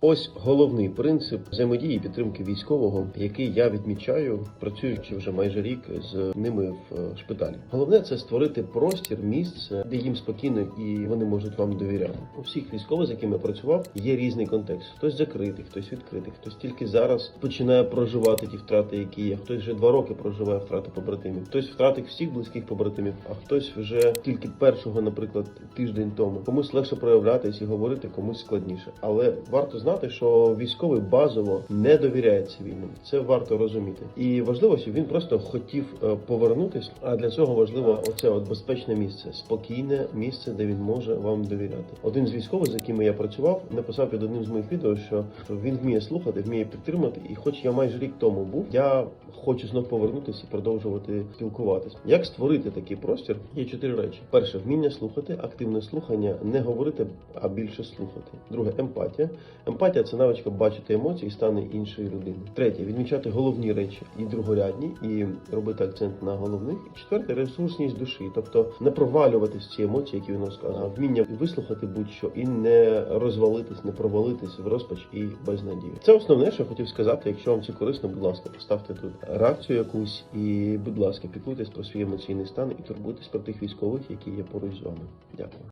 Ось головний принцип взаємодії підтримки військового, який я відмічаю, працюючи вже майже рік з ними в е, шпиталі. Головне це створити простір, місце, де їм спокійно і вони можуть вам довіряти. У всіх військових, з якими я працював, є різний контекст. Хтось закритий, хтось відкритий, хтось тільки зараз починає проживати ті втрати, які є. Хтось вже два роки проживає втрати побратимів, хтось втратив всіх близьких побратимів, а хтось вже тільки першого, наприклад, тиждень тому. Комусь легше проявлятися і говорити, комусь складніше. Але варто знати, що військовий базово не довіряє цивільним. Це варто розуміти. І важливо, щоб він просто хотів е, повернутись. А для цього важливо оце от безпечне місце, спокійне місце, де він може вам довіряти. Один з військових, з якими я працював, написав під одним з моїх відео, що він вміє слухати, вміє підтримати. І, хоч я майже рік тому був, я хочу знов повернутися і продовжувати спілкуватись. Як створити такий простір? Є чотири речі: перше вміння слухати, активне слухання, не говорити, а більше слухати. Друге емпатія. Емпатія це навичка бачити емоції і стани іншої людини. Третє відмічати головні речі і другорядні, і робити акцент на головних. І четверте ресурсність душі, тобто не провалюватись ці емоції, які він розказував. Вміння вислухати будь-що і не розвалитись, не провалитись в розпач і безнадію. Це основне, що я хотів сказати. Якщо вам це корисно, будь ласка, поставте тут реакцію якусь і, будь ласка, піклуйтесь про свій емоційний стан і турбуйтесь про тих військових, які є поруч з вами. Дякую.